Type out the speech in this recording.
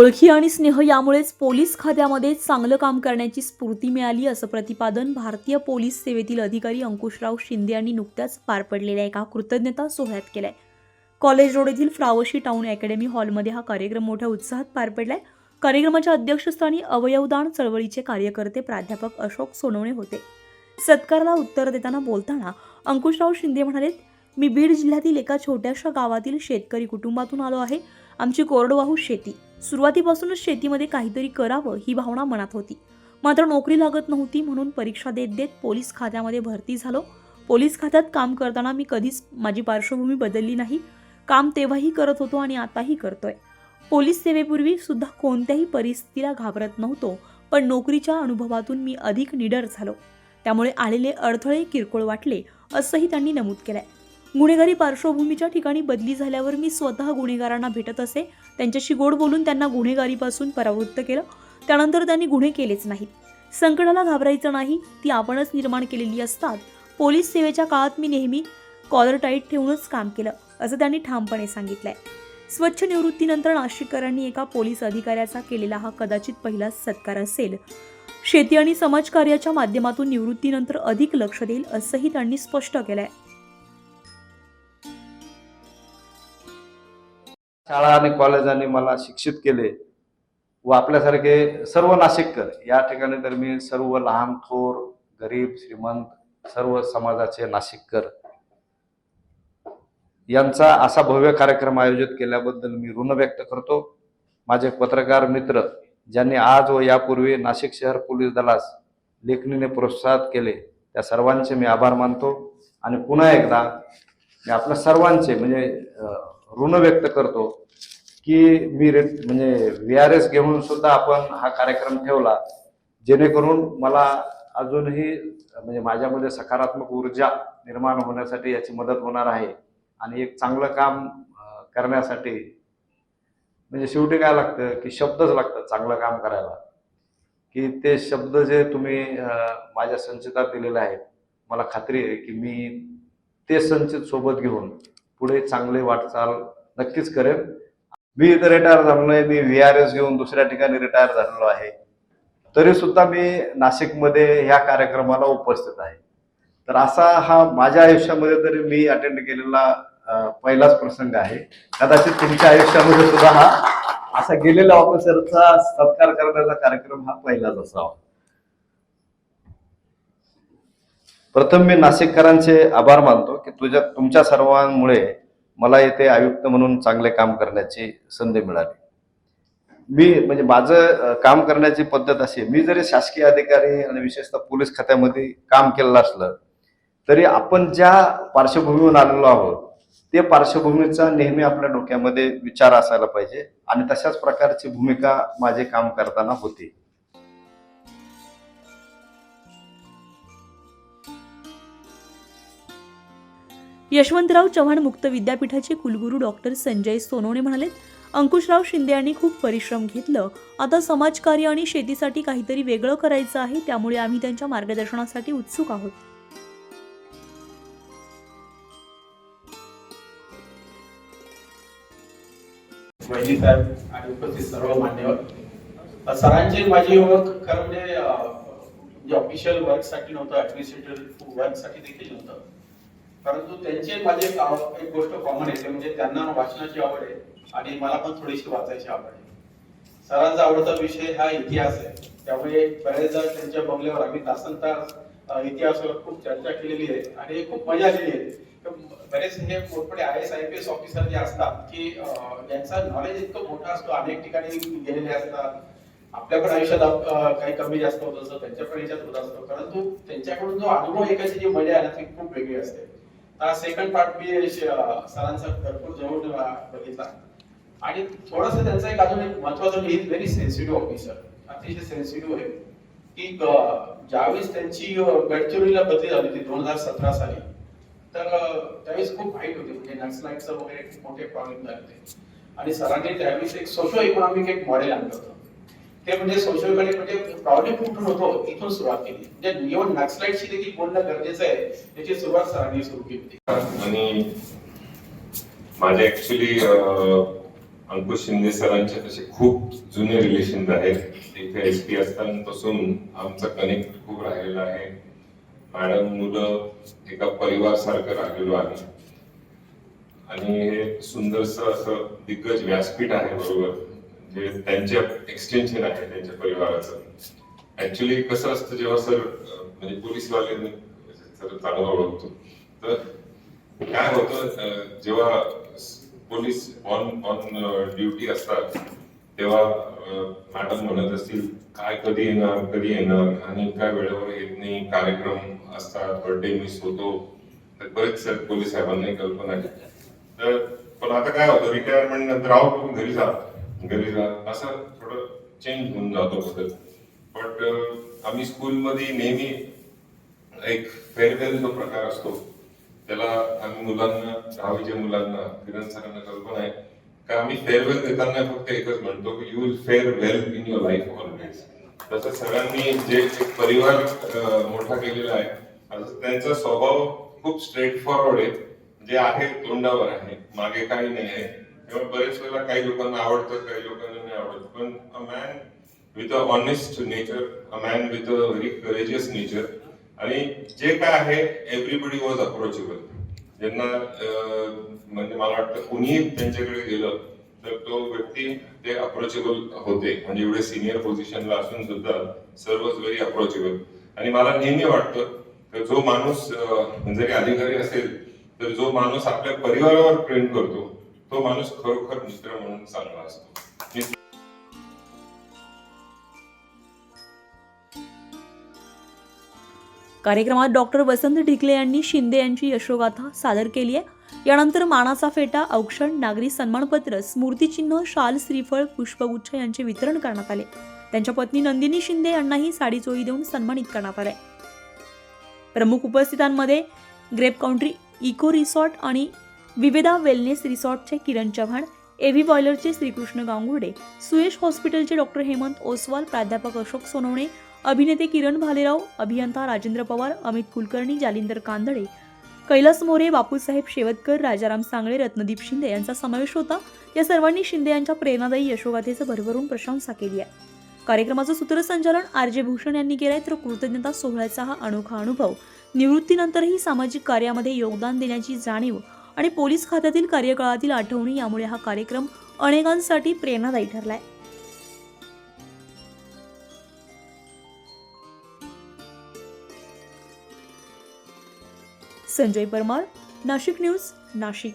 ओळखी आणि स्नेह यामुळेच पोलीस खात्यामध्ये चांगलं काम करण्याची स्फूर्ती मिळाली असं प्रतिपादन भारतीय पोलीस सेवेतील अधिकारी अंकुशराव शिंदे यांनी नुकत्याच पार पडलेल्या एका कृतज्ञता सोहळ्यात केलाय. कॉलेज रोड येथील फ्रावशी टाउन अकॅडमी हॉलमध्ये हा कार्यक्रम मोठ्या उत्साहात पार पडलाय. कार्यक्रमाच्या अध्यक्षस्थानी अवयवदान चळवळीचे कार्यकर्ते प्राध्यापक अशोक सोनवणे होते. सत्काराला उत्तर देताना बोलताना अंकुशराव शिंदे म्हणाले मी बीड जिल्ह्यातील एका छोट्याशा गावातील शेतकरी कुटुंबातून आलो आहे. आमची कोरडवाहू शेती. सुरुवातीपासूनच शेतीमध्ये काहीतरी करावं ही भावना मनात होती. मात्र नोकरी लागत नव्हती म्हणून परीक्षा देत देत पोलीस खात्यामध्ये भरती झालो. पोलीस खात्यात काम करताना मी कधीच माझी पार्श्वभूमी बदलली नाही. काम तेव्हाही करत होतो आणि आताही करतोय. पोलीस सेवेपूर्वी सुद्धा कोणत्याही परिस्थितीला घाबरत नव्हतो पण नोकरीच्या अनुभवातून मी अधिक निडर झालो. त्यामुळे आलेले अडथळे किरकोळ वाटले असंही त्यांनी नमूद केलंय. गुन्हेगारी पार्श्वभूमीच्या ठिकाणी बदली झाल्यावर मी स्वतः गुन्हेगारांना भेटत असे. त्यांच्याशी गोड बोलून त्यांना गुन्हेगारीपासून परावृत्त केलं. त्यानंतर त्यांनी गुन्हे केलेच नाहीत. संकटाला घाबरायचं नाही ती आपणच निर्माण केलेली असतात. पोलीस सेवेच्या काळात मी नेहमी कॉलर टाईट ठेवूनच काम केलं असं त्यांनी ठामपणे सांगितलंय. स्वच्छ निवृत्तीनंतर नाशिककरांनी एका पोलीस अधिकाऱ्याचा केलेला हा कदाचित पहिलाच सत्कार असेल. शेती आणि समाजकार्याच्या माध्यमातून निवृत्तीनंतर अधिक लक्ष देईल असंही त्यांनी स्पष्ट केलंय. शाळा आणि कॉलेजांनी मला शिक्षित केले व आपल्यासारखे सर्व नाशिककर या ठिकाणी तर मी सर्व लहान थोर गरीब श्रीमंत सर्व समाजाचे नाशिककर यांचा असा भव्य कार्यक्रम आयोजित केल्याबद्दल मी ऋण व्यक्त करतो. माझे पत्रकार मित्र ज्यांनी आज व यापूर्वी नाशिक शहर पोलीस दलास लेखणीने प्रोत्साहित केले त्या सर्वांचे मी आभार मानतो. आणि पुन्हा एकदा मी आपल्या सर्वांचे म्हणजे ऋण व्यक्त करतो की मी रे म्हणजे व्ही आर एस घेऊन सुद्धा आपण हा कार्यक्रम ठेवला. जेणेकरून मला अजूनही म्हणजे माझ्यामध्ये सकारात्मक ऊर्जा निर्माण होण्यासाठी याची मदत होणार आहे आणि एक चांगलं काम करण्यासाठी म्हणजे शेवटी काय लागतं की शब्दच लागतात चांगलं काम करायला. की ते शब्द जे तुम्ही माझ्या संचितात दिलेले आहेत मला खात्री आहे की मी ते संचित सोबत घेऊन पुढे चांगले वाटचाल नक्कीच करेन मी इथं रिटायर झालो नाही मी व्ही आर एस घेऊन दुसऱ्या ठिकाणी रिटायर झालेलो आहे. तरी सुद्धा मी नाशिकमध्ये ह्या कार्यक्रमाला उपस्थित आहे. तर असा हा माझ्या आयुष्यामध्ये तरी मी अटेंड केलेला पहिलाच प्रसंग आहे. कदाचित तुमच्या आयुष्यामध्ये सुद्धा हा असा गेलेला ऑफिसरचा सत्कार करण्याचा कार्यक्रम हा पहिलाच असावा. प्रथम मी नाशिककरांचे आभार मानतो की तुझ्या तुमच्या सर्वांमुळे मला येथे आयुक्त म्हणून चांगले काम करण्याची संधी मिळाली. मी म्हणजे माझं काम करण्याची पद्धत अशी मी जरी शासकीय अधिकारी आणि विशेषतः पोलीस खात्यामध्ये काम केलेलं असलं तरी आपण ज्या पार्श्वभूमीवर आलेलो आहोत ते पार्श्वभूमीचा नेहमी आपल्या डोक्यामध्ये विचार असायला पाहिजे आणि तशाच प्रकारची भूमिका माझे काम करताना होती. यशवंतराव चव्हाण मुक्त विद्यापीठाचे कुलगुरू डॉक्टर संजय सोनवणे म्हणाले अंकुशराव शिंदे यांनी खूप परिश्रम घेतलं. आता समाजकार्य आणि शेतीसाठी काहीतरी वेगळं करायचं आहे त्यामुळे आम्ही त्यांच्या मार्गदर्शनासाठी उत्सुक आहोत. वैदिक साहेब आणि उपस्थित सर्व मान्यवर सरांची माझी ओळख खरं म्हणजे अ, म्हणजे ऑफिशियल वर्कसाठी नव्हतं ऍडमिनिस्ट्रेटिव्ह वर्कसाठी देखील नव्हतं. परंतु त्यांचे माझे एक गोष्ट कॉमन आहे ते म्हणजे त्यांना वाचनाची आवड आहे आणि मला पण थोडीशी वाचायची आवड आहे. सरांचा आवडता विषय हा इतिहास आहे. त्यामुळे बरेचदा त्यांच्या बंगल्यावर आम्ही तासनतास इतिहासावर खूप चर्चा केलेली आहे आणि खूप मजा आलेली आहे. बरेच हे मोठमोठे I S I P S officer जे असतात की अं, ज्यांचा नॉलेज इतकं मोठा असतो अनेक ठिकाणी गेलेले असतात. आपल्या पण आयुष्यात काही कमी जास्त होत असतं त्यांच्या पण याच्यात होत असतं. परंतु त्यांच्याकडून जो अनुभव ऐकायची जी मजा आहे ना ती खूप वेगळी असते. सेकंड पार्ट मी सरांचा भरपूर जवळ बघितला. आणि थोडस त्यांचं एक अजून एक महत्वाचं इज व्हेरी सेन्सिटिव्ह ऑफिसर अतिशय सेन्सिटिव्ह आहे. की ज्यावेळेस त्यांची गडचिरोलीला बदली झाली होती दोन हजार सतरा साली तर त्यावेळेस खूप वाईट होते. म्हणजे नक्सलाईटचं वगैरे मोठे प्रॉब्लेम झाले होते. आणि सरांनी त्यावेळेस एक सोशो इकॉनॉमिक एक मॉडेल आणलं होतं. ते म्हणजे सोशल म्हणजे प्रॉब्लेम कुठून होतो इथून सुरुवात केली. म्हणजे इव्हन नक्सलाइटशी देखील बोलणं गरजेचं आहे याची सुरुवात सरांनी सुरू केली आणि माझे ऍक्च्युली अंकुश शिंदे सरांचे तसे खूप जुने रिलेशन आहेत. इथे एस पी असतानापासून आमचा कनेक्ट खूप राहिलेला आहे. मॅडम मुलं एका परिवार सारखं राहिलेलो आहे. आणि हे सुंदरस असं दिग्गज व्यासपीठ आहे बरोबर. जे त्यांच्या एक्सटेन्शन आहे त्यांच्या परिवाराचं. ऍक्च्युली कसं असतं जेव्हा सर म्हणजे पोलीसवाले म्हणजे सर चांगलं ओळखतो. तर काय होतं जेव्हा पोलीस ऑन ऑन ड्युटी असतात तेव्हा मॅडम म्हणत असतील काय कधी येणार कधी येणार? आणि काय वेळेवर येत नाही कार्यक्रम असतात बर्थडे मिस होतो. तर बरेच सर पोलीस साहेबांनाही कल्पना तर पण आता काय होतं रिटायरमेंट नंतर आहो घरी जा घरी जा असं थोडं चेंज होऊन जातो बदल. बट आम्ही स्कूलमध्ये नेहमी एक फेअरवेल जो प्रकार असतो. त्याला आम्ही मुलांना दहावीच्या मुलांना किरण सरांना कल्पना आहे का आम्ही फेअरवेल देताना फक्त एकच म्हणतो की you will fare well in your life always तसं सरांनी जे परिवार मोठा केलेला आहे असं त्यांचा स्वभाव खूप स्ट्रेट फॉरवर्ड आहे. जे आहे तोंडावर आहे मागे काही नाही आहे. तेव्हा बरेच वेळेला काही लोकांना आवडतं काही लोकांना नाही आवडत. पण a man with a honest nature a man with a very courageous nature आणि जे काय आहे एव्हरीबडी वॉज अप्रोचेबल ज्यांना म्हणजे मला वाटतं कुणीही त्यांच्याकडे गेलं तर तो व्यक्ती ते अप्रोचेबल होते. म्हणजे एवढे सिनियर पोझिशनला असून सुद्धा सर्वच व्हेरी अप्रोचेबल आणि मला नेहमी वाटतं तर जो माणूस जरी अधिकारी असेल तर जो माणूस आपल्या परिवारावर प्रेम करतो तो माणूस खरोखर मित्र म्हणून चांगला असतो. कार्यक्रमात डॉक्टर वसंत ढिकले यांनी शिंदे यांची यशोगाथा सादर केली आहे. यानंतर मानाचा फेटा औक्षण नागरी सन्मानपत्र स्मृतिचिन्ह शाल श्रीफळ पुष्पगुच्छ यांचे वितरण करण्यात आले. त्यांच्या पत्नी नंदिनी शिंदे यांनाही साडी चोळी देऊन सन्मानित करण्यात आले. प्रमुख उपस्थितांमध्ये ग्रेप काउंट्री इको रिसॉर्ट आणि विविधा वेलनेस रिसॉर्टचे किरण चव्हाण एव्ही बॉयलरचे श्रीकृष्ण गांगुर्डे सुयश हॉस्पिटलचे डॉक्टर हेमंत ओसवाल प्राध्यापक अशोक सोनवणे अभिनेते किरण भालेराव अभियंता राजेंद्र पवार अमित कुलकर्णी जालिंदर कांदळे कैलास मोरे बापूसाहेब शेवतकर राजाराम सांगळे रत्नदीप शिंदे यांचा समावेश होता. या सर्वांनी शिंदे यांच्या प्रेरणादायी यशोगाथेचं भरभरून प्रशंसा केली आहे. कार्यक्रमाचं सूत्रसंचालन आर जे भूषण यांनी केलंय तर कृतज्ञता सोहळ्याचा हा अनोखा अनुभव. निवृत्तीनंतरही सामाजिक कार्यामध्ये योगदान देण्याची जाणीव आणि पोलीस खात्यातील कार्यकाळातील आठवणी यामुळे हा कार्यक्रम अनेकांसाठी प्रेरणादायी ठरलाय. संजय परमार नाशिक न्यूज नाशिक.